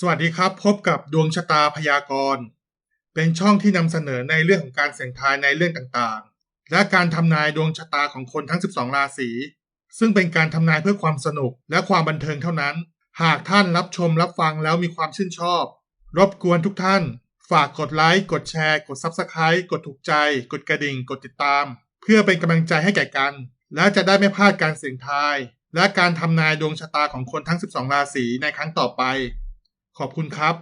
สวัสดีครับ พบกับดวงชะตาพยากรณ์ เป็นช่องที่นำเสนอในเรื่องของการเสี่ยงทายในเรื่องต่างๆ และการทำนายดวงชะตาของคนทั้ง 12 ราศีซึ่งเป็นการทำนายเพื่อความสนุกและความบันเทิงเท่านั้น หากท่านรับชมรับฟังแล้วมีความชื่นชอบ รบกวนทุกท่าน ฝากกดไลค์กดแชร์ กด Subscribe กดถูกใจ กดกระดิ่ง กดติดตาม เพื่อเป็นกำลังใจให้แก่กัน และจะได้ไม่พลาดการเสี่ยงทาย และการทำนายดวงชะตาของคนทั้ง 12 ราศีในครั้งต่อไป ขอบคุณครับ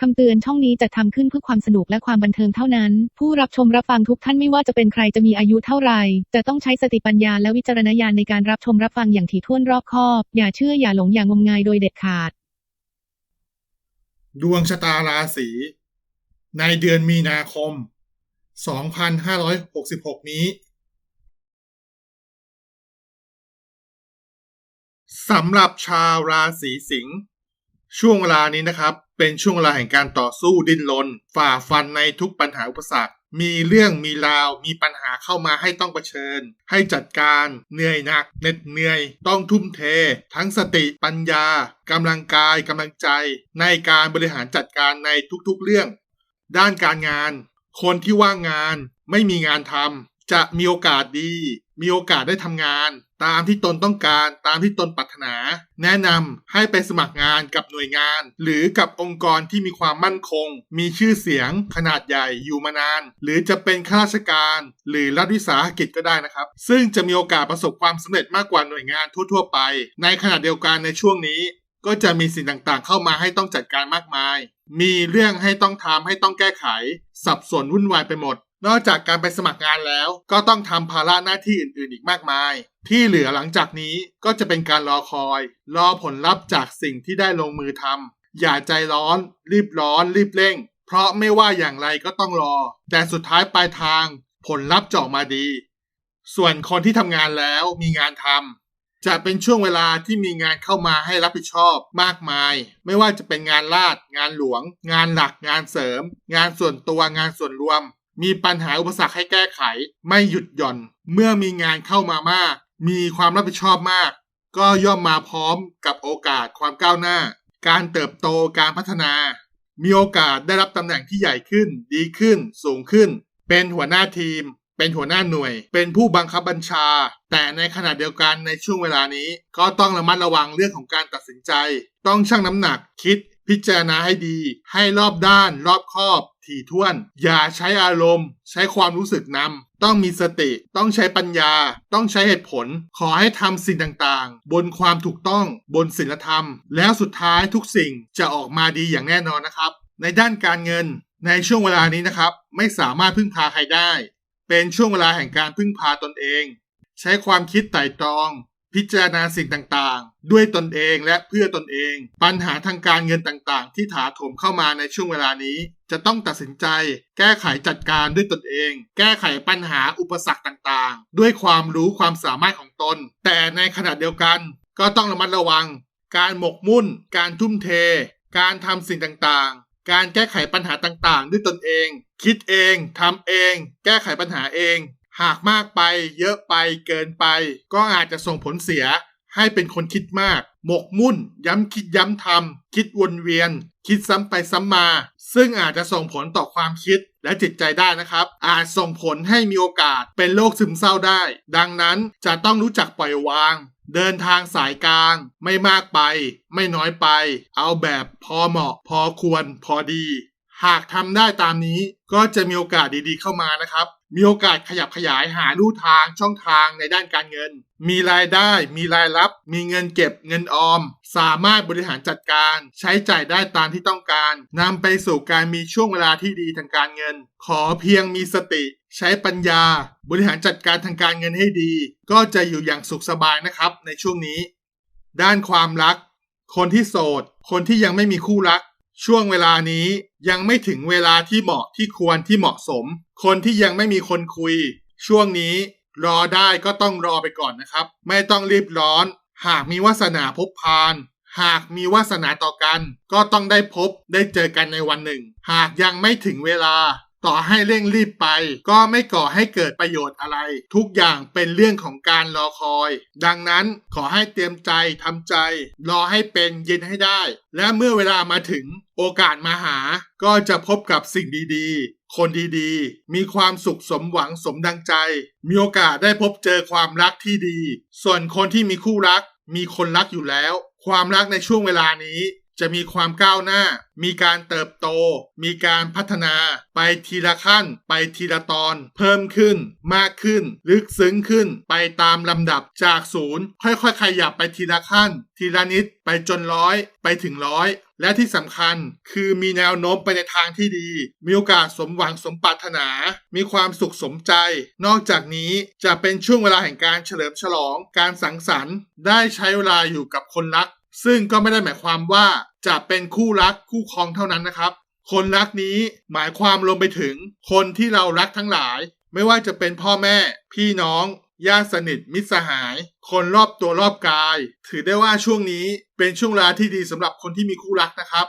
คำเตือนช่องนี้จะทำขึ้นเพื่อความสนุกและความบันเทิงเท่านั้น ผู้รับชมรับฟังทุกท่านไม่ว่าจะเป็นใครจะมีอายุเท่าไหร่ จะต้องใช้สติปัญญาและวิจารณญาณในการรับชมรับฟังอย่างถี่ถ้วนรอบคอบ อย่าเชื่ออย่าหลงอย่างงมงายโดยเด็ดขาด ดวงชะตาราศีในเดือนมีนาคม 2566 นี้ สำหรับชาวราศีสิงห์ช่วงเวลานี้นะครับ เป็นช่วงเวลาแห่งการต่อสู้ดิ้นรนฝ่าฟันในทุกปัญหาอุปสรรค มีเรื่องมีราว มีปัญหาเข้ามาให้ต้องเผชิญ ให้จัดการเหนื่อยหนักเหน็ดเหนื่อย ต้องทุ่มเท ทั้งสติปัญญากำลังกายกำลังใจ ในการบริหารจัดการในทุกๆเรื่อง ด้านการงาน คนที่ว่างงานไม่มีงานทำจะมีโอกาสดี มีโอกาสได้ทำงาน ตามที่ตนต้องการตามที่ตนปรารถนา แนะนำให้ไปสมัครงานกับหน่วยงาน หรือกับองค์กรที่มีความมั่นคง มีชื่อเสียง ขนาดใหญ่อยู่มานาน หรือจะเป็นข้าราชการ หรือรัฐวิสาหกิจก็ได้นะครับ ซึ่งจะมีโอกาสประสบความสำเร็จมากกว่าหน่วยงานทั่วๆไป ในขณะเดียวกันในช่วงนี้ก็จะมีสิ่งต่างๆ เข้ามาให้ต้องจัดการมากมาย มีเรื่องให้ต้องทำให้ต้องแก้ไข สับสนวุ่นวายไปหมด นอกจากการไปสมัครงานแล้ว ก็ต้องทำภาระหน้าที่อื่นๆอีกมากมาย ที่เหลือหลังจากนี้ก็จะเป็นการรอคอย รอผลลัพธ์จากสิ่งที่ได้ลงมือทำอย่าใจร้อน รีบร้อน รีบเร่ง เพราะไม่ว่าอย่างไรก็ต้องรอ แต่สุดท้ายปลายทาง ผลลัพธ์จะออกมาดี ส่วนคนที่ทำงานแล้วมีงานทำจะเป็นช่วงเวลาที่มีงานเข้ามาให้รับผิดชอบมากมาย ไม่ว่าจะเป็นงานลาด งานหลวง งานหลัก งานเสริม งานส่วนตัวงานส่วนรวม มีปัญหาอุปสรรคให้แก้ไข ไม่หยุดหย่อน เมื่อมีงานเข้ามามาก มีความรับผิดชอบมาก ก็ย่อมมาพร้อมกับโอกาสความก้าวหน้า การเติบโตการพัฒนา มีโอกาสได้รับตำแหน่งที่ใหญ่ขึ้น ดีขึ้น สูงขึ้น เป็นหัวหน้าทีม เป็นหัวหน้าหน่วย เป็นผู้บังคับบัญชา แต่ในขณะเดียวกันในช่วงเวลานี้ ก็ต้องระมัดระวังเรื่องของการตัดสินใจ ต้องชั่งน้ำหนักคิด พิจารณาให้ดี ให้รอบด้าน รอบคอบ ถี่ถ้วน อย่าใช้อารมณ์ ใช้ความรู้สึกนำต้องมีสติ ต้องใช้ปัญญา ต้องใช้เหตุผล ขอให้ทำสิ่งต่างๆ บนความถูกต้อง บนศีลธรรม แล้วสุดท้ายทุกสิ่งจะออกมาดีอย่างแน่นอนนะครับ ในด้านการเงิน ในช่วงเวลานี้นะครับ ไม่สามารถพึ่งพาใครได้ เป็นช่วงเวลาแห่งการพึ่งพาตนเอง ใช้ความคิดไต่ตรอง พิจารณาสิ่งต่างๆ ด้วยตนเองและเพื่อตนเอง ปัญหาทางการเงินต่างๆ ที่ถาโถมเข้ามาในช่วงเวลานี้ จะต้องตัดสินใจ แก้ไขจัดการด้วยตนเอง แก้ไขปัญหาอุปสรรคต่างๆ ด้วยความรู้ความสามารถของตน แต่ในขณะเดียวกัน ก็ต้องระมัดระวัง การหมกมุ่น การทุ่มเท การทำสิ่งต่างๆการแก้ไขปัญหาต่างๆ ด้วยตนเอง คิดเอง ทำเอง แก้ไขปัญหาเอง หากมากไป เยอะไปเกินไป ก็อาจจะส่งผลเสีย ให้เป็นคนคิดมาก หมกมุ่น ย้ำคิดย้ำทำคิดวนเวียน คิดซ้ำไปซ้ำมา ซึ่งอาจจะส่งผลต่อความคิดและจิตใจได้นะครับ อาจส่งผลให้มีโอกาสเป็นโรคซึมเศร้าได้ ดังนั้นจะต้องรู้จักปล่อยวาง เดินทางสายกลาง ไม่มากไป ไม่น้อยไป เอาแบบพอเหมาะ พอควร พอดี หากทำได้ตามนี้ก็จะมีโอกาสดีๆเข้ามานะครับ มีโอกาสขยับขยายหาลู่ทางช่องทางในด้านการเงิน มีรายได้ มีรายรับ มีเงินเก็บเงินออม สามารถบริหารจัดการ ใช้จ่ายได้ตามที่ต้องการนำไปสู่การมีช่วงเวลาที่ดีทางการเงิน ขอเพียงมีสติ ใช้ปัญญา บริหารจัดการทางการเงินให้ดี ก็จะอยู่อย่างสุขสบายนะครับในช่วงนี้ ด้านความรัก คนที่โสด คนที่ยังไม่มีคู่รัก ช่วงเวลานี้ยังไม่ถึงเวลาที่เหมาะที่ควรที่เหมาะสม คนที่ยังไม่มีคนคุย ช่วงนี้รอได้ก็ต้องรอไปก่อนนะครับ ไม่ต้องรีบร้อน หากมีวาสนาพบพานหากมีวาสนาต่อกัน ก็ต้องได้พบได้เจอกันในวันหนึ่ง หากยังไม่ถึงเวลา ต่อให้เร่งรีบไป ก็ไม่ก่อให้เกิดประโยชน์อะไร ทุกอย่างเป็นเรื่องของการรอคอย ดังนั้นขอให้เตรียมใจทำใจ รอให้เป็นเย็นให้ได้ และเมื่อเวลามาถึงโอกาสมาหา ก็จะพบกับสิ่งดีๆ คนดีๆ มีความสุขสมหวังสมดังใจ มีโอกาสได้พบเจอความรักที่ดี ส่วนคนที่มีคู่รัก มีคนรักอยู่แล้ว ความรักในช่วงเวลานี้ จะมีความก้าวหน้า มีการเติบโต มีการพัฒนาไปทีละขั้น ไปทีละตอน เพิ่มขึ้น มากขึ้น ลึกซึ้งขึ้น ไปตามลำดับจากศูนย์ค่อยๆ ขยับไปทีละขั้น ทีละนิดไปจนร้อย ไปถึงร้อย และที่สำคัญคือมีแนวโน้มไปในทางที่ดี มีโอกาสสมหวังสมปรารถนา มีความสุขสมใจ นอกจากนี้จะเป็นช่วงเวลาแห่งการเฉลิมฉลอง การสังสรรค์ ได้ใช้เวลาอยู่กับคนรัก ซึ่งก็ไม่ได้หมายความว่า จะเป็นคู่รักคู่ครองเท่านั้นนะครับ คนรักนี้หมายความรวมไปถึงคนที่เรารักทั้งหลาย ไม่ว่าจะเป็นพ่อแม่ พี่น้องญาติสนิทมิตรสหาย คนรอบตัวรอบกาย ถือได้ว่าช่วงนี้เป็นช่วงเวลาที่ดีสำหรับคนที่มีคู่รักนะครับ